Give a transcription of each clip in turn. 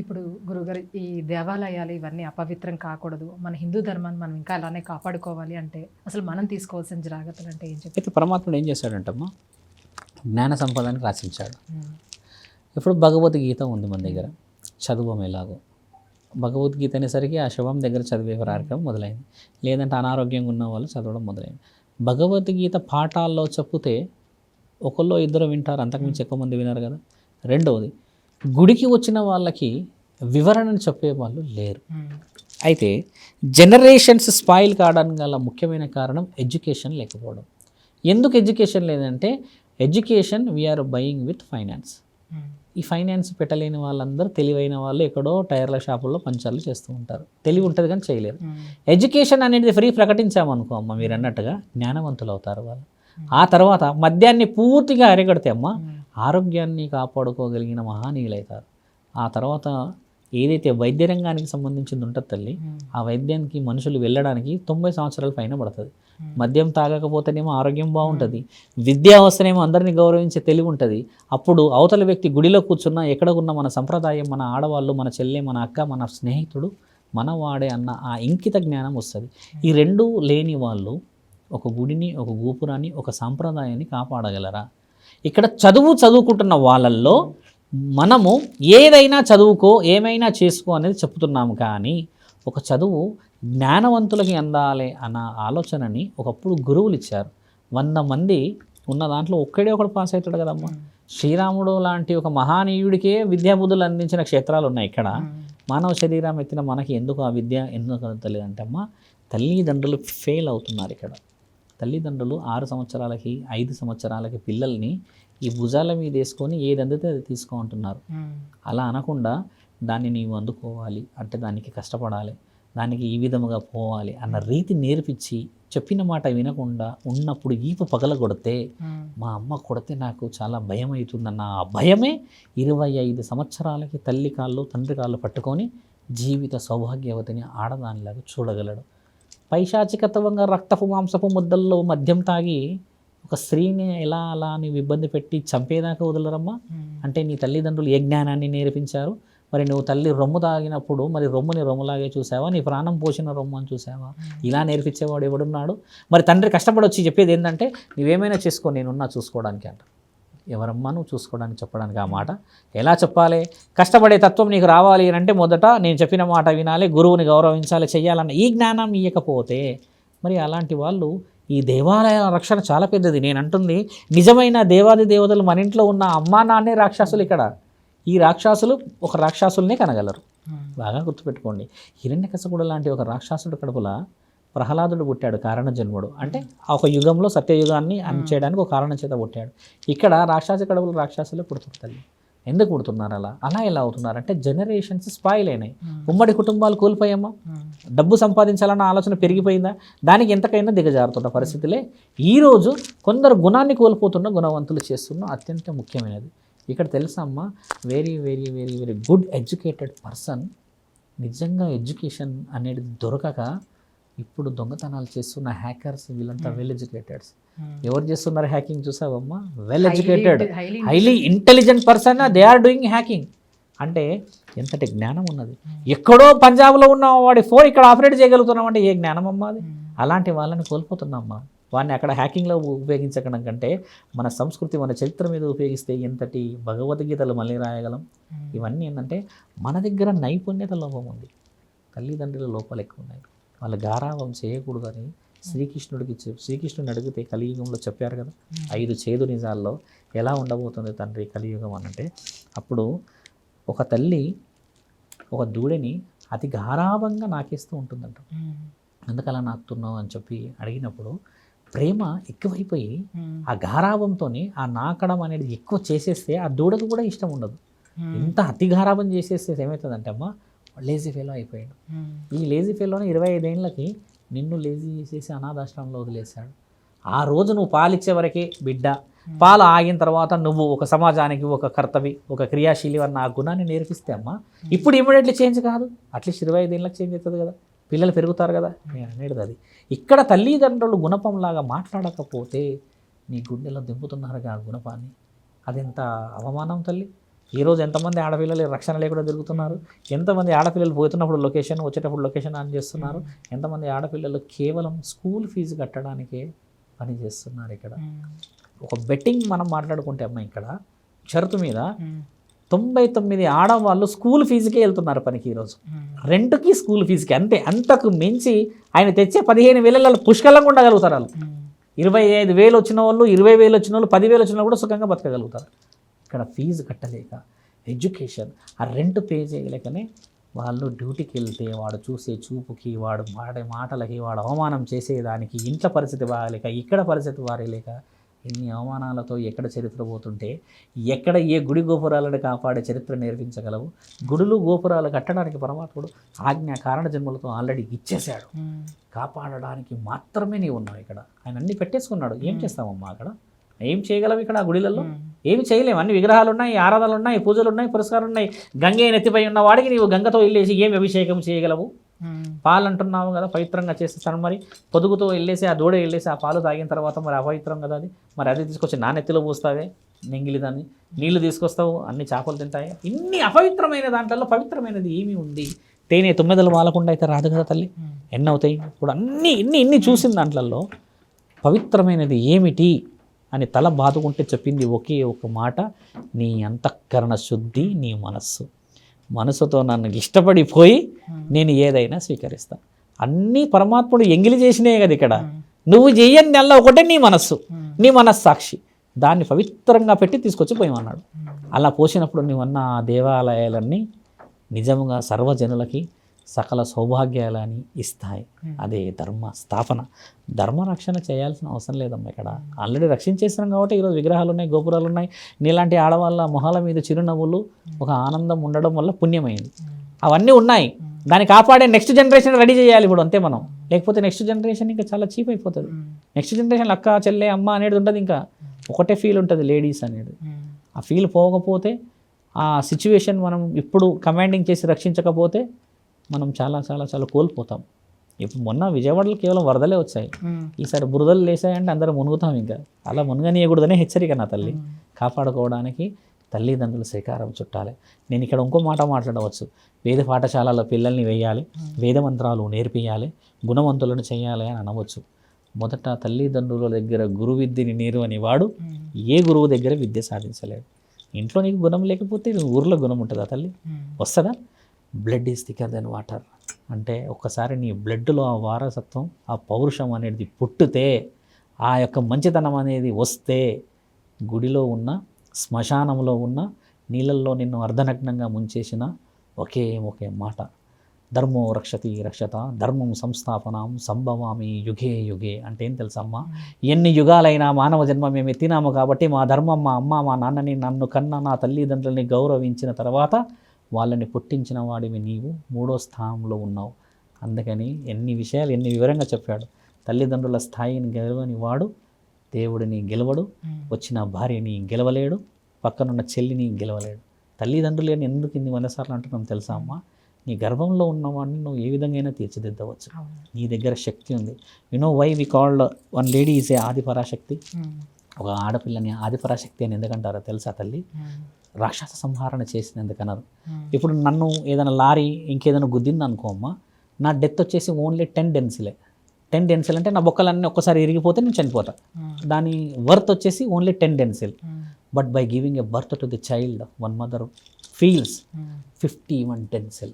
ఇప్పుడు గురుగారు ఈ దేవాలయాలు ఇవన్నీ అపవిత్రం కాకూడదు. మన హిందూ ధర్మాన్ని మనం ఇంకా అలానే కాపాడుకోవాలి అంటే అసలు మనం తీసుకోవాల్సిన జాగ్రత్తలు అంటే ఏం చెప్పి అయితే పరమాత్ముడు ఏం చేశాడంటమ్మా? జ్ఞాన సంపదని రాసించాడు. ఇప్పుడు భగవద్గీత ఉంది మన దగ్గర. చదువం ఎలాగో భగవద్గీత అనేసరికి ఆ శవం దగ్గర చదివే కార్యక్రమం మొదలైంది. లేదంటే అనారోగ్యంగా ఉన్న వాళ్ళు చదవడం మొదలైంది. భగవద్గీత పాఠాల్లో చెప్తే ఒకళ్ళు ఇద్దరు వింటారు అంతకుమించి ఎక్కువ మంది వినరు కదా. రెండవది గుడికి వచ్చిన వాళ్ళకి వివరణను చెప్పే వాళ్ళు లేరు. అయితే జనరేషన్స్ స్పాయిల్ కావడానికి గల ముఖ్యమైన కారణం ఎడ్యుకేషన్ లేకపోవడం. ఎందుకు ఎడ్యుకేషన్ లేదంటే education we are buying with finance ఈ ఫైనాన్స్ పెట్టలేని వాళ్ళందరూ తెలివైన వాళ్ళు ఎక్కడో టైర్ల షాపుల్లో పంచర్లు చేస్తూ ఉంటారు. తెలివి ఉంటుంది కానీ చేయలేరు. ఎడ్యుకేషన్ అనేది ఫ్రీ ప్రకటించామనుకో అమ్మ మీరు అన్నట్టుగా జ్ఞానవంతులు అవుతారు వాళ్ళు. ఆ తర్వాత మద్యాన్ని పూర్తిగా అరిగడితే అమ్మ ఆరోగ్యాన్ని కాపాడుకోగలిగిన మహానీయులవుతారు ఆ తర్వాత ఏదైతే వైద్య రంగానికి సంబంధించింది ఉంటుంది తల్లి ఆ వైద్యానికి మనుషులు వెళ్ళడానికి తొంభై సంవత్సరాల పైన పడుతుంది. మద్యం తాగకపోతేనేమో ఆరోగ్యం బాగుంటుంది విద్యా అవస్థనేమో అందరినీ గౌరవించే తెలివి ఉంటుంది. అప్పుడు అవతల వ్యక్తి గుడిలో కూర్చున్నా ఎక్కడ ఉన్న మన సంప్రదాయం మన ఆడవాళ్ళు మన చెల్లె మన అక్క మన స్నేహితుడు మన వాడే అన్న ఆ ఇంకిత జ్ఞానం వస్తుంది. ఈ రెండు లేని వాళ్ళు ఒక గుడిని ఒక గోపురాన్ని ఒక సాంప్రదాయాన్ని కాపాడగలరా? ఇక్కడ చదువు చదువుకుంటున్న వాళ్ళల్లో మనము ఏదైనా చదువుకో ఏమైనా చేసుకో అనేది చెప్తున్నాము కానీ ఒక చదువు జ్ఞానవంతులకి అందాలి అన్న ఆలోచనని ఒకప్పుడు గురువులు ఇచ్చారు. వంద మంది ఉన్న దాంట్లో ఒక్కడే ఒకడు పాస్ అవుతాడు కదమ్మా. శ్రీరాముడు లాంటి ఒక మహానీయుడికే విద్యాబుద్ధులు అందించిన క్షేత్రాలు ఉన్నాయి ఇక్కడ. మానవ శరీరం ఎత్తిన మనకి ఎందుకు ఆ విద్య ఎందుకు తెలియదంటే అమ్మా తల్లిదండ్రులు ఫెయిల్ అవుతున్నారు ఇక్కడ. తల్లిదండ్రులు ఆరు సంవత్సరాలకి ఐదు సంవత్సరాలకి పిల్లల్ని ఈ భుజాల మీద వేసుకొని ఏది అందితే అది తీసుకుంటున్నారు అలా అనకుండా దాన్ని నీవు అందుకోవాలి అంటే దానికి కష్టపడాలి దానికి ఈ విధముగా పోవాలి అన్న రీతి నేర్పించి చెప్పిన మాట వినకుండా ఉన్నప్పుడు ఈపు పగలగొడితే మా అమ్మ కొడితే నాకు చాలా భయం అవుతుందన్న ఆ భయమే ఇరవై ఐదు సంవత్సరాలకి తల్లి కాళ్ళు తండ్రి కాళ్ళు పట్టుకొని జీవిత సౌభాగ్యవతిని ఆడదానిలాగా చూడగలడు. పైశాచికత్వంగా రక్తపు మాంసపు ముద్దల్లో మద్యం తాగి ఒక స్త్రీని ఎలా అలా నీవు ఇబ్బంది పెట్టి చంపేదాకా వదలరమ్మా? అంటే నీ తల్లిదండ్రులు ఏ జ్ఞానాన్ని నేర్పించారు? మరి నువ్వు తల్లి రొమ్ము తాగినప్పుడు మరి రొమ్ముని రొమ్ములాగే చూసావా? నీ ప్రాణం పోసిన రొమ్ము అని చూసావా? ఇలా నేర్పించేవాడు ఎవడున్నాడు? మరి తండ్రి కష్టపడి వచ్చి చెప్పేది ఏంటంటే నువ్వేమైనా చేసుకో నేనున్నా చూసుకోవడానికి అంట. ఎవరమ్మా నువ్వు చూసుకోవడానికి చెప్పడానికి ఆ మాట? ఎలా చెప్పాలి? కష్టపడే తత్వం నీకు రావాలి అని అంటే మొదట నేను చెప్పిన మాట వినాలి గురువుని గౌరవించాలి చెయ్యాలన్న ఈ జ్ఞానం ఇవ్వకపోతే మరి అలాంటి వాళ్ళు ఈ దేవాలయాల రక్షణ చాలా పెద్దది. నేను అంటుంది నిజమైన దేవాది దేవతలు మన ఇంట్లో ఉన్న అమ్మా నాన్నే రాక్షసులు ఇక్కడ. ఈ రాక్షసులు ఒక రాక్షసుల్నే కనగలరు. బాగా గుర్తుపెట్టుకోండి. హిరణ్యకశపుడు లాంటి ఒక రాక్షసుడు కడుపుల ప్రహ్లాదుడు పుట్టాడు కారణ జన్ముడు అంటే ఆ ఒక యుగంలో సత్యయుగాన్ని చేయడానికి ఒక కారణం చేత పుట్టాడు. ఇక్కడ రాక్షస కడుపులు రాక్షసులే పుడుతుంది ఎందుకు పుడుతున్నారు అలా? అలా ఎలా అవుతున్నారు? అంటే జనరేషన్స్ స్పాయిల్ అయినాయి. ఉమ్మడి కుటుంబాలు కోల్పోయామా? డబ్బు సంపాదించాలన్న ఆలోచన పెరిగిపోయిందా? దానికి ఎంతకైనా దిగజారుతున్న పరిస్థితులే. ఈరోజు కొందరు గుణాన్ని కోల్పోతున్న గుణవంతులు చేస్తున్న అత్యంత ముఖ్యమైనది. ఇక్కడ తెలుసా అమ్మా? Very very very very good educated person నిజంగా ఎడ్యుకేషన్ అనేది దొరకక ఇప్పుడు దొంగతనాలు చేస్తున్న హ్యాకర్స్ వీళ్ళంతా వెల్ ఎడ్యుకేటెడ్స్ ఎవరు చేస్తున్నారు hacking చూసావమ్మా? Well educated highly intelligent person they are doing hacking అంటే ఎంతటి జ్ఞానం ఉన్నది? ఎక్కడో పంజాబ్లో ఉన్న వాడి ఫోన్ ఇక్కడ ఆపరేట్ చేయగలుగుతున్నాం అంటే ఏ జ్ఞానం అమ్మా అది అలాంటి వాళ్ళని కోల్పోతున్నామ్మా. వాడిని అక్కడ హ్యాకింగ్లో ఉపయోగించడం కంటే మన సంస్కృతి మన చరిత్ర మీద ఉపయోగిస్తే ఎంతటి భగవద్గీతలు మళ్ళీ రాయగలం? ఇవన్నీ ఏంటంటే మన దగ్గర నైపుణ్యత లోపం ఉంది. తల్లిదండ్రుల లోపాలు ఎక్కువ ఉన్నాయి. వాళ్ళ గారావం చేయకూడదని శ్రీకృష్ణుడికి చెప్ శ్రీకృష్ణుడిని అడిగితే కలియుగంలో చెప్పారు కదా ఐదు చేదు నిజాల్లో ఎలా ఉండబోతుంది తండ్రి కలియుగం అనంటే అప్పుడు ఒక తల్లి ఒక దూడని అతి గారాభంగా నాకేస్తూ ఉంటుందంట. ఎందుకలా నాకుతున్నావు అని చెప్పి అడిగినప్పుడు ప్రేమ ఎక్కువైపోయి ఆ గారాభంతో ఆ నాకడం అనేది ఎక్కువ చేసేస్తే ఆ దూడకు కూడా ఇష్టం ఉండదు. ఇంత అతి గారాభం చేసేస్తే ఏమవుతుందంటే అమ్మ లేజీ ఫెలో అయిపోయాడు. ఈ లేజీ ఫెలోని ఇరవై ఐదేళ్ళకి నిన్ను లేజీ చేసేసి అనాథాశ్రమంలో వదిలేశాడు. ఆ రోజు నువ్వు పాలిచ్చే వరకే బిడ్డ. పాలు ఆగిన తర్వాత నువ్వు ఒక సమాజానికి ఒక కర్తవి ఒక క్రియాశీలి అన్న ఆ గుణాన్ని నేర్పిస్తే అమ్మా ఇప్పుడు ఇమీడియట్లీ చేంజ్ కాదు. అట్లీస్ట్ ఇరవై ఐదేళ్ళకి చేంజ్ అవుతుంది కదా. పిల్లలు పెరుగుతారు కదా. నేను అనేది అది. ఇక్కడ తల్లిదండ్రులు గుణపంలాగా మాట్లాడకపోతే నీ గుండెలో దింపుతున్నారుగా ఆ గుణపాన్ని. అదెంత అవమానం తల్లి? ఈరోజు ఎంతమంది ఆడపిల్లలు రక్షణ లేకుండా తిరుగుతున్నారు? ఎంతమంది ఆడపిల్లలు పోతున్నప్పుడు లొకేషన్ వచ్చేటప్పుడు లొకేషన్ ఆన్ చేస్తున్నారు? ఎంతమంది ఆడపిల్లలు కేవలం స్కూల్ ఫీజు కట్టడానికే పని చేస్తున్నారు ఇక్కడ? ఒక బెట్టింగ్ మనం మాట్లాడుకుంటే అమ్మ ఇక్కడ షరతు మీద తొంభై తొమ్మిది ఆడవాళ్ళు స్కూల్ ఫీజుకే వెళ్తున్నారు పనికి ఈరోజు రెంట్కి స్కూల్ ఫీజుకి అంతే అంతకు మించి ఆయన తెచ్చే పదిహేను వేలలో పుష్కలంగా ఉండగలుగుతారు వాళ్ళు. ఇరవై ఐదు వేలు వచ్చిన వాళ్ళు ఇరవై వేలు వచ్చిన వాళ్ళు పదివేలు వచ్చిన వాళ్ళు కూడా సుఖంగా బతకగలుగుతారు. ఇక్కడ ఫీజు కట్టలేక ఎడ్యుకేషన్ ఆ రెంట్ పే చేయలేకనే వాళ్ళు డ్యూటీకి వెళ్తే వాడు చూసే చూపుకి వాడు వాడే మాటలకి వాడు అవమానం చేసేదానికి ఇంట్లో పరిస్థితి బాగలేక ఇక్కడ పరిస్థితి బాగలేక ఇన్ని అవమానాలతో ఎక్కడ చరిత్ర పోతుంటే ఎక్కడ ఏ గుడి గోపురాలను కాపాడే చరిత్ర నేర్పించగలవు? గుడులు గోపురాలు కట్టడానికి పరమాత్ముడు ఆజ్ఞ కారణ జన్మలతో ఆల్రెడీ ఇచ్చేశాడు. కాపాడడానికి మాత్రమే నీవు ఉన్నావు ఇక్కడ. ఆయన అన్ని పెట్టేసుకున్నాడు. ఏం చేస్తామమ్మా అక్కడ? ఏం చేయగలం ఇక్కడ ఆ గుడిలలో ఏమి చేయలేము అన్ని విగ్రహాలు ఉన్నాయి ఆరాధనలు ఉన్నాయి పూజలు ఉన్నాయి పురస్కారాలు ఉన్నాయి గంగే నెత్తిపై ఉన్న వాడికి నీవు గంగతో వెళ్ళేసి ఏం అభిషేకం చేయగలవు? పాలు అంటున్నావు కదా పవిత్రంగా చేసేస్తాను మరి. పొదుగుతో వెళ్ళేసి ఆ దూడ వెళ్ళేసి ఆ పాలు తాగిన తర్వాత మరి అపవిత్రం కదా అది. మరి అది తీసుకొచ్చి నా నెత్తిలో పోస్తావే నెంగిలి దాన్ని. నీళ్ళు తీసుకొస్తావు అన్ని చేపలు తింటాయి. ఇన్ని అపవిత్రమైన దాంట్లో పవిత్రమైనది ఏమి ఉంది. తేనె తొమ్మిదలు వాలకుండా అయితే రాదు కదా తల్లి. ఎన్ని అవుతాయి ఇప్పుడు అన్ని ఇన్ని ఇన్ని చూసిన దాంట్లలో పవిత్రమైనది ఏమిటి? అని తల బాదుకుంటే చెప్పింది ఒకే ఒక మాట నీ అంతఃకరణ శుద్ధి నీ మనస్సు. మనసుతో నన్ను ఇష్టపడిపోయి నేను ఏదైనా స్వీకరిస్తాను అన్నీ పరమాత్ముడు ఎంగిలి చేసినాయి కదా ఇక్కడ. నువ్వు చెయ్యని నెల ఒకటే నీ మనస్సు నీ మనస్సాక్షి. దాన్ని పవిత్రంగా పెట్టి తీసుకొచ్చి పోయమన్నాడు. అలా పోసినప్పుడు నువ్వన్న ఆ దేవాలయాలన్నీ నిజంగా సర్వజనులకి సకల సౌభాగ్యాలని ఇస్తాయి. అదే ధర్మ స్థాపన. ధర్మ రక్షణ చేయాల్సిన అవసరం లేదమ్మా ఇక్కడ. ఆల్రెడీ రక్షించేస్తున్నాం కాబట్టి ఈరోజు విగ్రహాలు ఉన్నాయి గోపురాలు ఉన్నాయి. నీలాంటి ఆడవాళ్ళ మొహాల మీద చిరునవ్వులు ఒక ఆనందం ఉండడం వల్ల పుణ్యమైంది. అవన్నీ ఉన్నాయి. దాన్ని కాపాడే నెక్స్ట్ జనరేషన్ రెడీ చేయాలి ఇప్పుడు అంతే మనం. లేకపోతే నెక్స్ట్ జనరేషన్ ఇంకా చాలా చీప్ అయిపోతుంది. నెక్స్ట్ జనరేషన్ అక్క చెల్లె అమ్మ అనేది ఉండదు ఇంకా. ఒకటే ఫీల్ ఉంటుంది లేడీస్ అనేది. ఆ ఫీల్ పోకపోతే ఆ సిచ్యువేషన్ మనం ఇప్పుడు కమాండింగ్ చేసి రక్షించకపోతే మనం చాలా చాలా చాలా కోల్పోతాం. ఇప్పుడు మొన్న విజయవాడలో కేవలం వరదలే వచ్చాయి. ఈసారి బురదలు లేసాయంటే అందరం మునుగుతాం ఇంకా. అలా మునగనీయకూడదనే హెచ్చరిక నా తల్లి. కాపాడుకోవడానికి తల్లిదండ్రులు శ్రీకారం చుట్టాలి. నేను ఇక్కడ ఇంకో మాట మాట్లాడవచ్చు. వేద పాఠశాలలో పిల్లల్ని వేయాలి. వేద మంత్రాలు నేర్పియాలి. గుణవంతులను చేయాలి అని అనవచ్చు. మొదట తల్లిదండ్రుల దగ్గర గురు విద్యని నేరు అని వాడు ఏ గురువు దగ్గర విద్య సాధించలేడు. ఇంట్లో నీకు గుణం లేకపోతే ఊర్లో గుణం ఉంటుందా తల్లి? వస్తుందా? Blood is thicker than water అంటే ఒక్కసారి నీ బ్లడ్లో ఆ వారసత్వం ఆ పౌరుషం అనేది పుట్టితే ఆ యొక్క మంచితనం అనేది వస్తే గుడిలో ఉన్న శ్మశానంలో ఉన్న నీళ్ళల్లో నిన్ను అర్ధనగ్నంగా ముంచేసిన ఒకే ఒకే మాట. ధర్మో రక్షతి రక్షత ధర్మం సంస్థాపనం సంభవామి యుగే యుగే. అంటే ఏం తెలుసమ్మా ఎన్ని యుగాలైనా మానవ జన్మ మేము ఎత్తినాము కాబట్టి మా ధర్మం మా అమ్మ మా నాన్నని నన్ను కన్న నా తల్లిదండ్రులని గౌరవించిన తర్వాత వాళ్ళని పుట్టించిన వాడివి నీవు మూడో స్థానంలో ఉన్నావు. అందుకని ఎన్ని విషయాలు ఎన్ని వివరంగా చెప్పాడు. తల్లిదండ్రుల స్థాయిని గెలవని వాడు దేవుడిని గెలవడు వచ్చిన భార్యని గెలవలేడు పక్కనున్న చెల్లిని గెలవలేడు. తల్లిదండ్రులు అని ఎందుకు ఇన్ని వంద సార్లు అంటున్నాం తెలుసా అమ్మా? నీ గర్భంలో ఉన్నవాడిని నువ్వు ఏ విధంగా తీర్చిదిద్దవచ్చు. నీ దగ్గర శక్తి ఉంది. You know why we called one lady is a Adiparashakti ఒక ఆడపిల్లని ఆదిపరాశక్తి అని ఎందుకంటారో తెలుసా తల్లి? రాక్షస సంహారణ చేసినందుకన్నారు. ఇప్పుడు నన్ను ఏదైనా లారీ ఇంకేదైనా గుద్దింది అనుకో అమ్మా నా డెత్ వచ్చేసి ఓన్లీ టెన్ డెన్సిలే టెన్ డెన్సిల్ అంటే నా బొక్కలన్నీ ఒక్కసారి ఇరిగిపోతే నేను చనిపోతా. దాని వర్త్ వచ్చేసి only ten డెన్సిల్ but by giving a birth to the child one mother feels fifty one డెన్సిల్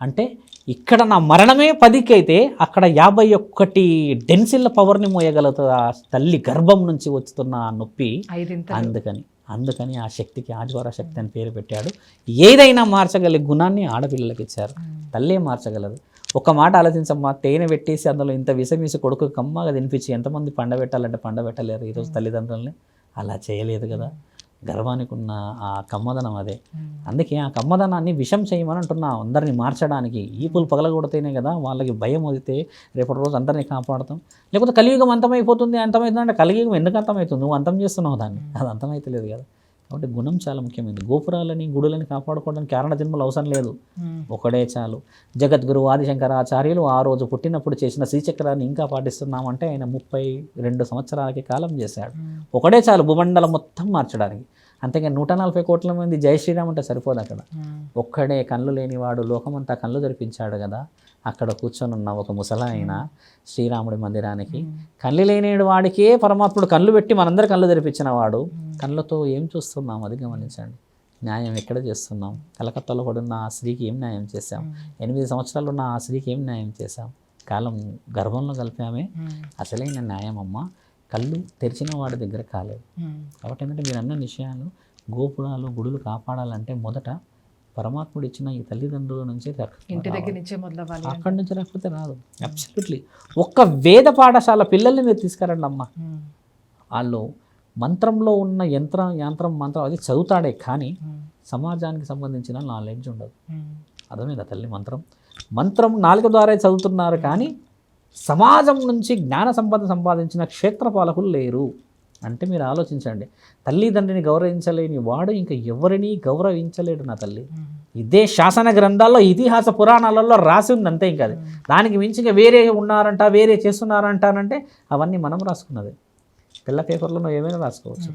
అంటే ఇక్కడ నా మరణమే పదికి అయితే అక్కడ యాభై ఒక్కటి డెన్సిల్ పవర్ని మోయగలుగుతుంది ఆ తల్లి గర్భం నుంచి వస్తున్న ఆ నొప్పి. అందుకని అందుకని ఆ శక్తికి ఆదివార శక్తి అని పేరు పెట్టాడు. ఏదైనా మార్చగలిగే గుణాన్ని ఆడపిల్లలకి ఇచ్చారు. తల్లే మార్చగలదు. ఒక మాట ఆలోచించమ్మా తేనె పెట్టేసి అందులో ఇంత విషమీసి కొడుకు కమ్మగా తినిపించి ఎంతమంది పండబెట్టాలంటే పండబెట్టలేరు ఈరోజు తల్లిదండ్రులని. అలా చేయలేదు కదా. గర్వానికి ఉన్న ఆ కమ్మదనం అదే. అందుకే ఆ కమ్మదనాన్ని విషం చేయమని అంటున్నా. అందరిని మార్చడానికి ఈపులు పగలగొడితేనే కదా వాళ్ళకి భయం వదితే రేపటి రోజు అందరినీ కాపాడుతాం. లేకపోతే కలియుగం అంతమైపోతుంది అంతమవుతుంది అంటే కలియుగం ఎందుకు అంతమవుతుంది నువ్వు అంతం చేస్తున్నావు దాన్ని. అది అంతమైతలేదు కదా. కాబట్టి గుణం చాలా ముఖ్యమైనది. గోపురాలని గుడులని కాపాడుకోవడానికి కారణ జన్మలు అవసరం లేదు. ఒకడే చాలు. జగద్గురు ఆదిశంకరాచార్యులు ఆ రోజు పుట్టినప్పుడు చేసిన శ్రీచక్రాన్ని ఇంకా పాటిస్తున్నామంటే ఆయన ముప్పై రెండు సంవత్సరాలకి కాలం చేశాడు. ఒకడే చాలు భూమండలం మొత్తం మార్చడానికి. అంతేగా నూట నలభై కోట్ల మంది జై శ్రీరామ్ అంటే సరిపోదు అక్కడ. ఒక్కడే కళ్ళు లేనివాడు లోకమంతా కళ్ళు తెరిపించాడు కదా. అక్కడ కూర్చొని ఉన్న ఒక ముసలాయన శ్రీరాముడి మందిరానికి కళ్ళు లేని వాడికే పరమాత్ముడు కళ్ళు పెట్టి మనందరి కళ్ళు తెరిపించిన వాడు. కళ్ళతో ఏం చూస్తున్నాం? అది గమనించండి. న్యాయం ఎక్కడ చేస్తున్నాం? కలకత్తాలో పడున్న ఆ స్త్రీకి ఏం న్యాయం చేశాం? ఎనిమిది సంవత్సరాలు ఉన్న ఆ స్త్రీకి ఏం న్యాయం చేశాం? కాలం గర్భంలో కలిపామే. అసలైన న్యాయం అమ్మ. కళ్ళు తెరిచిన వాడి దగ్గర కాలేదు. కాబట్టి ఏంటంటే మీరు అన్న విషయాలు గోపురాలు గుడులు కాపాడాలంటే మొదట పరమాత్ముడు ఇచ్చిన ఈ తల్లిదండ్రుల నుంచి ఇంటి దగ్గర నుంచే మొదలవ్వాలి అక్కడి నుంచి రాకపోతే రాదు. అబ్సల్యూట్లీ ఒక్క వేద పాఠశాల పిల్లల్ని మీరు తీసుకురండి అమ్మ. వాళ్ళు మంత్రంలో ఉన్న యంత్రం యంత్రం మంత్రం అది చదువుతాడే కానీ. సమాజానికి సంబంధించిన నాలెడ్జ్ ఉండదు. అర్థమైందా తల్లి మంత్రం? మంత్రం నాలుక ద్వారా చదువుతున్నారు కానీ సమాజం నుంచి జ్ఞాన సంపద సంపాదించిన క్షేత్రపాలకులు లేరు. అంటే మీరు ఆలోచించండి. తల్లిదండ్రిని గౌరవించలేని వాడు ఇంకా ఎవరిని గౌరవించలేడు నా తల్లి. ఇదే శాసన గ్రంథాల్లో ఇతిహాస పురాణాలలో రాసి ఉంది అంతే ఇంకా అది. దానికి మించి ఇంకా వేరే ఉన్నారంట వేరే చేస్తున్నారంటానంటే అవన్నీ మనం రాసుకున్నదే. తెల్ల పేపర్లో ఏమైనా రాసుకోవచ్చు.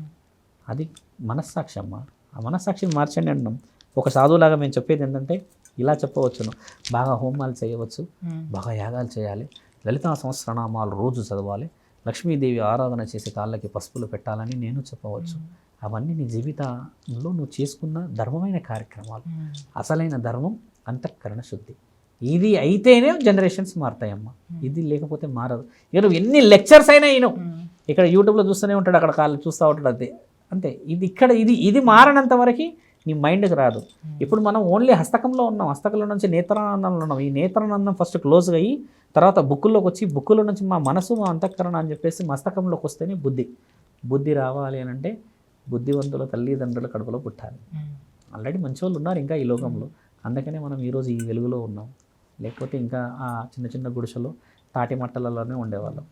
అది మనస్సాక్షి అమ్మ. ఆ మనస్సాక్షిని మార్చండి అంటున్నాం ఒక సాధువులాగా మేము చెప్పేది ఏంటంటే ఇలా చెప్పవచ్చును. బాగా హోమాలు చేయవచ్చు. బాగా యాగాలు చేయాలి. లలితా సహస్రనామాలు రోజు చదవాలి. లక్ష్మీదేవి ఆరాధన చేసి కాళ్ళకి పసుపులు పెట్టాలని నేను చెప్పవచ్చు. అవన్నీ నీ జీవితంలో నువ్వు చేసుకున్న ధర్మమైన కార్యక్రమాలు. అసలైన ధర్మం అంతఃకరణ శుద్ధి. ఇది అయితేనే జనరేషన్స్ మారుతాయమ్మ. ఇది లేకపోతే మారదు. ఇక నువ్వు ఎన్ని లెక్చర్స్ అయినా ఉమ్. ఇక్కడ యూట్యూబ్లో చూస్తూనే ఉంటాడు అక్కడ కాళ్ళు చూస్తూ ఉంటాడు అంతే. అంతే. ఇది ఇక్కడ ఇది ఇది మారనంత వరకు నీ మైండ్కి రాదు. ఇప్పుడు మనం ఓన్లీ హస్తకంలో ఉన్నాం. హస్తకంలో నుంచి నేత్రానందంలో ఉన్నాం. ఈ నేత్రానందం ఫస్ట్ క్లోజ్గా అయ్యి తర్వాత బుక్కుల్లోకి వచ్చి బుక్కుల నుంచి మా మనసు మా అంతఃకరణ అని చెప్పేసి మస్తకంలోకి వస్తేనే బుద్ధి. బుద్ధి రావాలి అని అంటే బుద్ధివంతుల తల్లిదండ్రుల కడుపులో పుట్టాలి. ఆల్రెడీ మంచి వాళ్ళు ఉన్నారు ఇంకా ఈ లోకంలో. అందుకనే మనం ఈరోజు ఈ వెలుగులో ఉన్నాం. లేకపోతే ఇంకా ఆ చిన్న చిన్న గుడిసెలో తాటి మట్టలలోనే ఉండేవాళ్ళం.